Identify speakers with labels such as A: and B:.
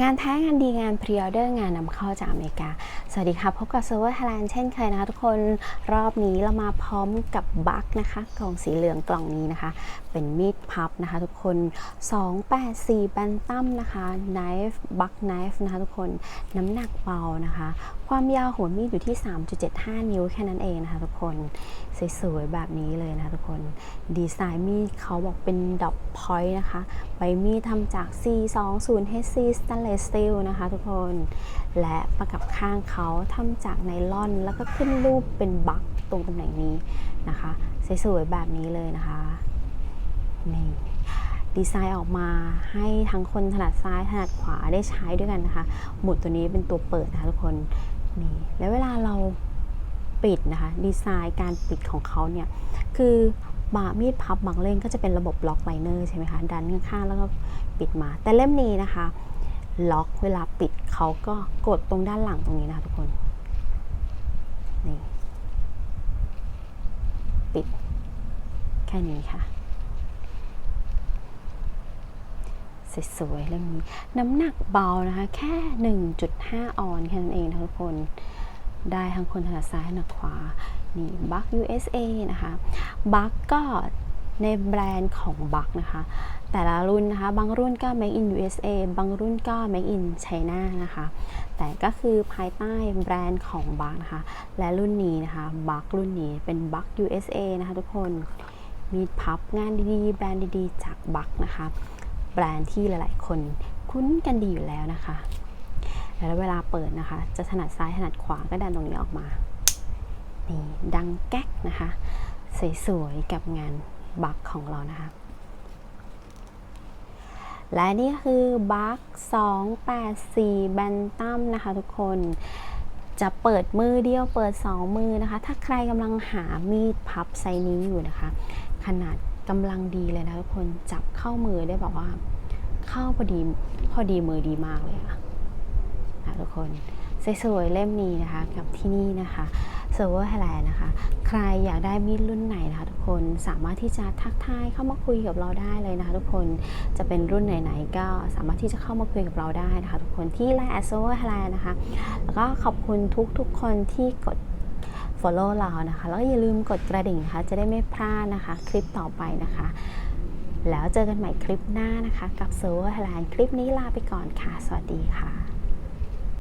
A: งานแท้งานดีงานพรีออเดอร์งานนำเข้าจากอเมริกา สวัสดีค่ะ พบกับ Server Thailand เช่นเคยนะคะทุกคนรอบนี้เรามาพร้อมกับบัคนะคะ กล่องสีเหลืองกล่องนี้นะคะ เป็นมีดพับนะคะทุกคน 284แบนตัมนะคะ knife buck knife นะคะทุกคนน้ำหนักเบานะคะ ความยาวหัวมีดอยู่ที่ 3.75 นิ้วแค่นั้นเองนะคะทุกคนสวยๆแบบนี้เลยนะคะทุกคนดีไซน์มีดเขาบอกเป็นดอกพอยต์นะคะใบมีดทำจาก C20HC Stainless Steel นะคะทุกคน และประกับข้างเขาาทำจากไนลอน แล้วก็ขึ้นรูปเป็นบักตรงตำแหน่งนี้นะคะสวยๆแบบนี้เลยนะคะนี่ดีไซน์ออกมาให้ทั้งคนถนัดซ้ายถนัดขวาได้ใช้ด้วยกันนะคะ หมุดตัวนี้เป็นตัวเปิดนะคะทุกคนนี่แล้วเวลาเราปิดนะคะ ดีไซน์การปิดของเขาเนี่ยคือบามีดพับบางเล่มก็จะเป็นระบบล็อกไลเนอร์ใช่ไหมคะดันข้างๆแล้วก็ปิดมา แต่เล่มนี้นะคะ ล็อกเวลาปิดเขาก็กดตรงด้านหลังตรงนี้นะคะทุกคน นี่ ปิด แค่นี้ค่ะ สวยๆเล่มนี้ น้ำหนักเบานะคะ แค่ 1.5 ออนแค่นั้นเองนะทุกคน ได้ทั้งคนถนัดซ้ายถนัดขวา นี่บัค USA นะคะ บัคก็ ในแบรนด์ของบัคนะคะ แต่ละรุ่นนะคะ บางรุ่นก็ make in USA บางรุ่นก็ make in China นะคะ แต่ก็คือภายใต้แบรนด์ของบัคนะคะ และรุ่นนี้นะคะ บัครุ่นนี้เป็นบัค USA นะคะทุกคน มีพับงานดีๆ แบรนด์ดีๆ จากบัคนะคะ แบรนด์ที่หลายๆ คนคุ้นกันดีอยู่แล้วนะคะ แล้วเวลาเปิดนะคะ จะถนัดซ้ายถนัดขวาก็ดันตรงนี้ออกมา นี่ดังแก๊กนะคะ สวยๆ กับงาน บัคของเรานะคะ และนี่คือบัค284แบนตัมนะคะทุกคนจะเปิดมือเดียวเปิด 2 มือนะคะ ถ้าใครกำลังหามีดพับไซนี้อยู่นะคะ ขนาดกำลังดีเลยนะทุกคนจับเข้ามือได้แบบว่า เข้าพอดีพอดีมือดีมากเลยค่ะ นะทุกคนสวยๆเล่มนี้นะคะกับที่นี่นะคะเซิร์ฟเวอร์ไทยแลนนะคะ ใครอยากได้มีดรุ่นไหนนะคะทุกคนสามารถที่จะทักทายเข้ามาคุยกับเราได้เลยนะคะ ทุกคนจะเป็นรุ่นไหนๆก็สามารถที่จะเข้ามาคุยกับเราได้นะคะ ทุกคนที่ไลน์แอสเซอร์ไทยแลนนะคะ แล้วก็ขอบคุณทุกๆคนที่กด follow เรานะคะ แล้วอย่าลืมกดกระดิ่งนะคะจะได้ไม่พลาดนะคะ คลิปต่อไปนะคะ แล้วเจอกันใหม่คลิปหน้านะคะ กับ Server Thailand คลิปนี้ลาไปก่อนค่ะ สวัสดีค่ะ